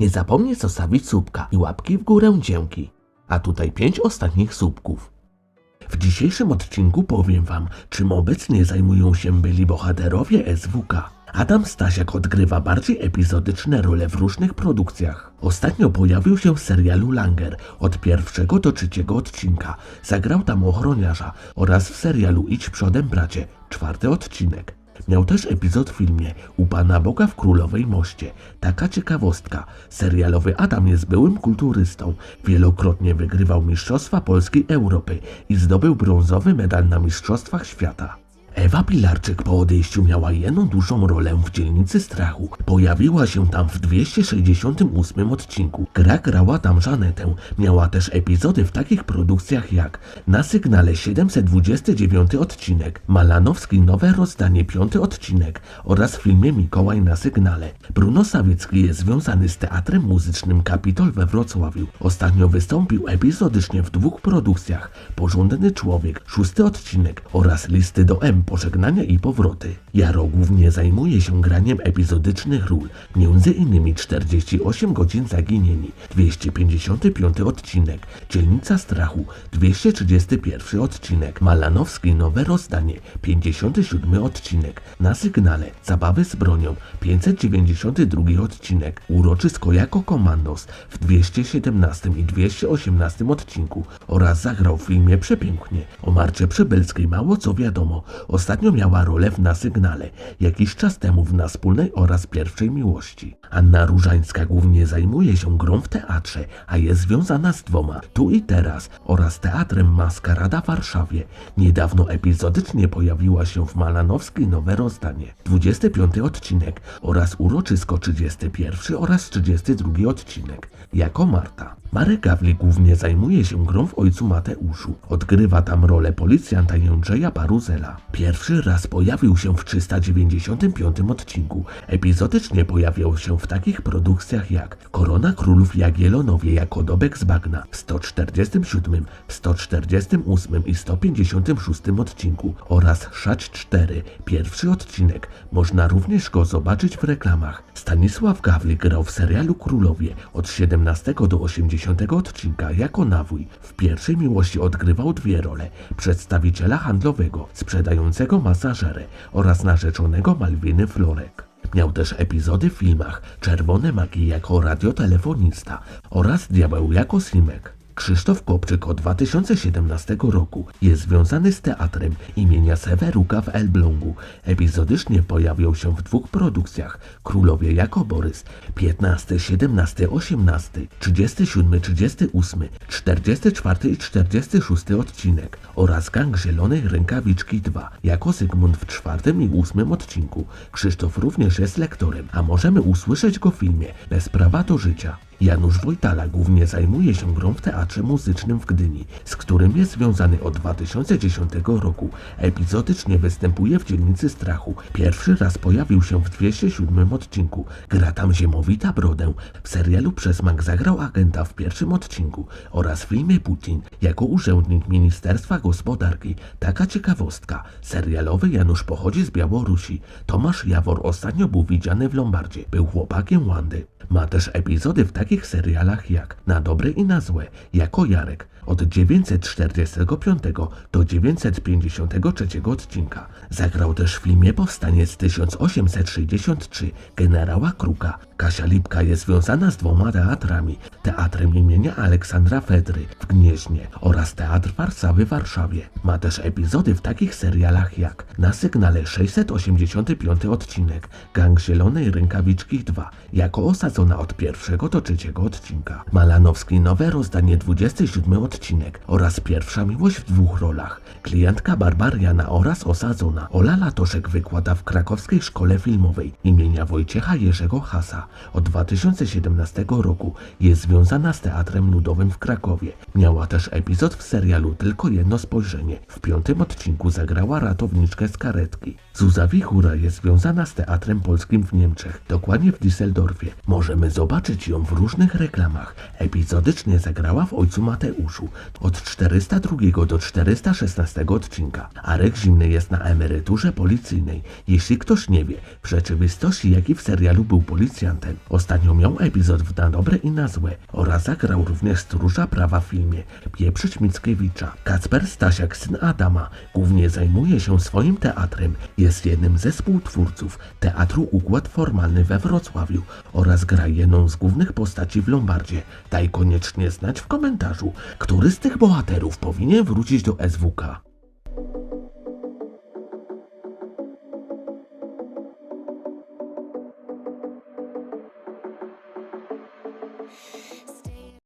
Nie zapomnij zostawić słupka i łapki w górę dzięki. A tutaj pięć ostatnich słupków. W dzisiejszym odcinku powiem wam, czym obecnie zajmują się byli bohaterowie SWK. Adam Stasiak odgrywa bardziej epizodyczne role w różnych produkcjach. Ostatnio pojawił się w serialu Langer. Od pierwszego do trzeciego odcinka zagrał tam ochroniarza oraz w serialu Idź przodem bracie, czwarty odcinek. Miał też epizod w filmie U Pana Boga w Królowej Moście. Taka ciekawostka. Serialowy Adam jest byłym kulturystą. Wielokrotnie wygrywał Mistrzostwa Polski Europy i zdobył brązowy medal na Mistrzostwach Świata. Ewa Pilarczyk po odejściu miała jedną dużą rolę w Dzielnicy Strachu. Pojawiła się tam w 268 odcinku. Gra grała tam Żanetę. Miała też epizody w takich produkcjach jak Na Sygnale 729 odcinek, Malanowski Nowe Rozdanie 5 odcinek oraz w filmie Mikołaj na Sygnale. Bruno Sawicki jest związany z Teatrem Muzycznym Kapitol we Wrocławiu. Ostatnio wystąpił epizodycznie w dwóch produkcjach Porządny Człowiek, szósty odcinek oraz Listy do M, Pożegnania i Powroty. Jaro głównie zajmuje się graniem epizodycznych ról, między innymi 48 godzin zaginieni, 255 odcinek, Dzielnica Strachu, 231 odcinek, Malanowski Nowe Rozdanie, 57 odcinek, Na Sygnale, Zabawy z bronią, 592 odcinek, Uroczysko jako komandos w 217 i 218 odcinku oraz zagrał w filmie Przepięknie. O Marcie Przybylskiej mało co wiadomo, ostatnio miała rolę w Na Sygnale, jakiś czas temu w Na Wspólnej oraz Pierwszej Miłości. Anna Różańska głównie zajmuje się grą w teatrze, a jest związana z dwoma, Tu i Teraz oraz Teatrem Maskarada w Warszawie. Niedawno epizodycznie pojawiła się w Malanowskiej Nowe Rozdanie, 25 odcinek oraz Uroczysko 31 oraz 32 odcinek, jako Marta. Marek Gawlik głównie zajmuje się grą w Ojcu Mateuszu. Odgrywa tam rolę policjanta Jędrzeja Paruzela. Pierwszy raz pojawił się w 395 odcinku. Epizodycznie pojawiał się w takich produkcjach jak Korona Królów Jagiellonowie jako Dobek z Bagna w 147, w 148 i 156 odcinku oraz Szać 4, pierwszy odcinek. Można również go zobaczyć w reklamach. Stanisław Gawlik grał w serialu Królowie od 17 do 80 odcinka jako nawój. W pierwszej miłości odgrywał dwie role: przedstawiciela handlowego, sprzedającego masażerę oraz narzeczonego Malwiny Florek. Miał też epizody w filmach Czerwone Magi jako radiotelefonista oraz Diabeł jako Simek. Krzysztof Kopczyk od 2017 roku jest związany z teatrem imienia Seweruka w Elblągu. Epizodycznie pojawiał się w dwóch produkcjach Królowie jako Borys 15, 17, 18, 37, 38, 44 i 46 odcinek oraz Gang Zielonej Rękawiczki 2 jako Zygmunt w czwartym i ósmym odcinku. Krzysztof również jest lektorem, a możemy usłyszeć go w filmie Bez prawa do życia. Janusz Wojtala głównie zajmuje się grą w Teatrze Muzycznym w Gdyni, z którym jest związany od 2010 roku. Epizodycznie występuje w Dzielnicy Strachu. Pierwszy raz pojawił się w 207 odcinku. Gra tam Ziemowita Brodę. W serialu Przesmak zagrał agenta w pierwszym odcinku oraz w filmie Putin jako urzędnik Ministerstwa Gospodarki. Taka ciekawostka. Serialowy Janusz pochodzi z Białorusi. Tomasz Jawor ostatnio był widziany w Lombardzie. Był chłopakiem Wandy. Ma też epizody w takich serialach jak Na dobre i na złe, jako Jarek od 945 do 953 odcinka. Zagrał też w filmie Powstanie z 1863 generała Kruka. Kasia Lipka jest związana z dwoma teatrami. Teatrem imienia Aleksandra Fedry w Gnieźnie oraz Teatr Warszawy w Warszawie. Ma też epizody w takich serialach jak Na Sygnale 685 odcinek, Gang Zielonej Rękawiczki 2, jako osadzona od pierwszego do trzeciego odcinka. Malanowski Nowe Rozdanie 27 odcinek oraz Pierwsza Miłość w dwóch rolach. Klientka Barbariana oraz osadzona. Ola Latoszek wykłada w krakowskiej szkole filmowej imienia Wojciecha Jerzego Hasa. Od 2017 roku jest związana z Teatrem Ludowym w Krakowie. Miała też epizod w serialu Tylko jedno spojrzenie. W piątym odcinku zagrała ratowniczkę z karetki. Zuza Wichura jest związana z Teatrem Polskim w Niemczech, dokładnie w Düsseldorfie. Możemy zobaczyć ją w różnych reklamach. Epizodycznie zagrała w Ojcu Mateuszu. Od 402 do 416 odcinka. Arek Zimny jest na emeryturze policyjnej. Jeśli ktoś nie wie, w rzeczywistości jaki w serialu był policjantem. Ostatnio miał epizod w Na dobre i na złe oraz zagrał również stróża prawa w filmie Pieprzyć Mickiewicza. Kacper Stasiak, syn Adama, głównie zajmuje się swoim teatrem. Jest jednym ze współtwórców Teatru Układ Formalny we Wrocławiu oraz gra jedną z głównych postaci w Lombardzie. Daj koniecznie znać w komentarzu, który z tych bohaterów powinien wrócić do SWK.